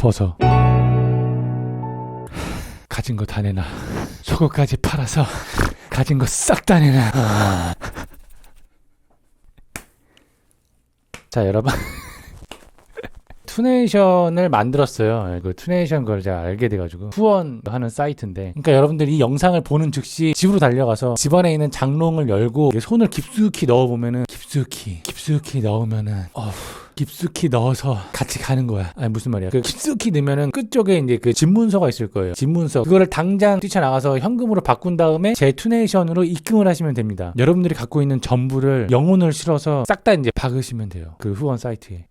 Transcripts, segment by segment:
벗어. 가진 거 다 내놔. 속옷까지 팔아서 가진 거 싹 다 내놔. 아. 자, 여러분. 투네이션을 만들었어요. 그 투네이션 걸 제가 알게 돼가지고 후원하는 사이트인데, 그러니까 여러분들이 이 영상을 보는 즉시 집으로 달려가서 집안에 있는 장롱을 열고 손을 깊숙이 넣어보면은 깊숙이 깊숙이 넣으면은 어후. 깊숙이 넣어서 같이 가는 거야. 아니 무슨 말이야? 그 깊숙이 넣으면은 끝쪽에 이제 그 집문서가 있을 거예요. 집문서 그거를 당장 뛰쳐나가서 현금으로 바꾼 다음에 제 투네이션으로 입금을 하시면 됩니다. 여러분들이 갖고 있는 전부를 영혼을 실어서 싹 다 이제 박으시면 돼요. 그 후원 사이트에.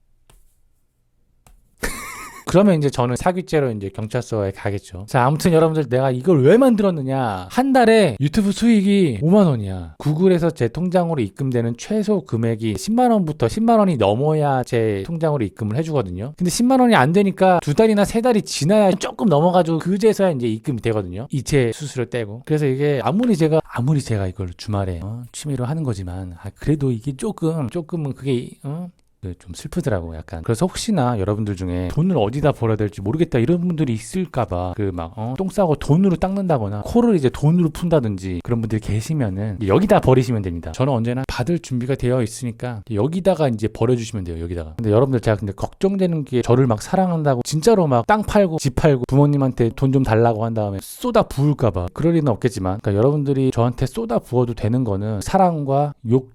그러면 이제 저는 사기죄로 이제 경찰서에 가겠죠. 자, 아무튼 여러분들 내가 이걸 왜 만들었느냐. 한 달에 유튜브 수익이 5만 원이야. 구글에서 제 통장으로 입금되는 최소 금액이 10만 원부터 10만 원이 넘어야 제 통장으로 입금을 해주거든요. 근데 10만 원이 안 되니까 두 달이나 세 달이 지나야 조금 넘어가지고 그제서야 이제 입금이 되거든요. 이체 수수료 떼고. 그래서 이게 아무리 제가 아무리 제가 이걸 주말에 어, 취미로 하는 거지만 아, 그래도 이게 조금 조금은 그게 어? 그좀 슬프더라고 약간. 그래서 혹시나 여러분들 중에 돈을 어디다 벌어야 될지 모르겠다 이런 분들이 있을까봐 그막 어, 똥 싸고 돈으로 닦는다거나 코를 이제 돈으로 푼다든지 그런 분들이 계시면은 여기다 버리시면 됩니다. 저는 언제나 받을 준비가 되어 있으니까 여기다가 이제 버려주시면 돼요 여기다가. 근데 여러분들 제가 근데 걱정되는 게 저를 막 사랑한다고 진짜로 막 땅 팔고 집 팔고 부모님한테 돈 좀 달라고 한 다음에 쏟아 부을까봐 그럴 리는 없겠지만 그러니까 여러분들이 저한테 쏟아 부어도 되는 거는 사랑과 욕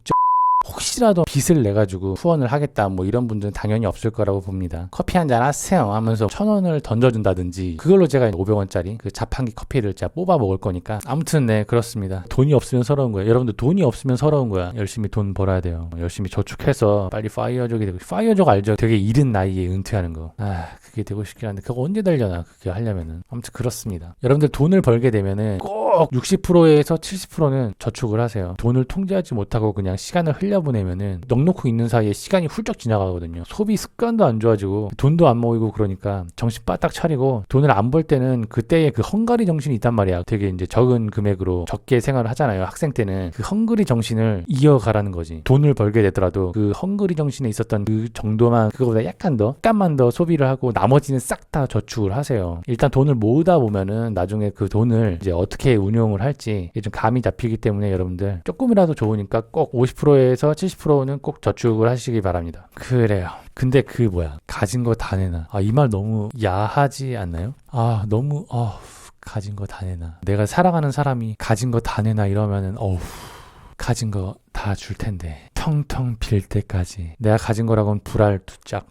혹시라도 빚을 내 가지고 후원을 하겠다 뭐 이런 분들은 당연히 없을 거라고 봅니다. 커피 한 잔 하세요 하면서 천 원을 던져준다든지 그걸로 제가 500원짜리 그 자판기 커피를 제가 뽑아 먹을 거니까 아무튼 네 그렇습니다. 돈이 없으면 서러운 거예요. 여러분들 돈이 없으면 서러운 거야. 열심히 돈 벌어야 돼요. 열심히 저축해서 빨리 파이어족이 되고 파이어족 알죠? 되게 이른 나이에 은퇴하는 거. 아 그게 되고 싶긴 한데 그거 언제 되려나 그게 하려면은 아무튼 그렇습니다. 여러분들 돈을 벌게 되면은 꼭 60%에서 70%는 저축을 하세요. 돈을 통제하지 못하고 그냥 시간을 흘려 보내면은 넉넉히 있는 사이에 시간이 훌쩍 지나가거든요. 소비 습관도 안 좋아지고 돈도 안 모이고 그러니까 정신 바짝 차리고 돈을 안 벌 때는 그때의 그 헝가리 정신이 있단 말이야. 되게 이제 적은 금액으로 적게 생활을 하잖아요. 학생 때는 그 헝그리 정신을 이어가라는 거지. 돈을 벌게 되더라도 그 헝그리 정신에 있었던 그 정도만 그거보다 약간 더 약간만 더 소비를 하고 나머지는 싹 다 저축을 하세요. 일단 돈을 모으다 보면은 나중에 그 돈을 이제 어떻게 운용을 할지 좀 감이 잡히기 때문에 여러분들 조금이라도 좋으니까 꼭 50%에서 중에서 70%는 꼭 저축을 하시기 바랍니다. 그래요. 근데 그 뭐야 가진 거 다 내놔. 아 이 말 너무 야하지 않나요? 아 너무 어 가진 거 다 내놔. 내가 사랑하는 사람이 가진 거 다 내놔 이러면은 어우 가진 거 다 줄 텐데 텅텅 빌 때까지 내가 가진 거라곤 불알 두 짝.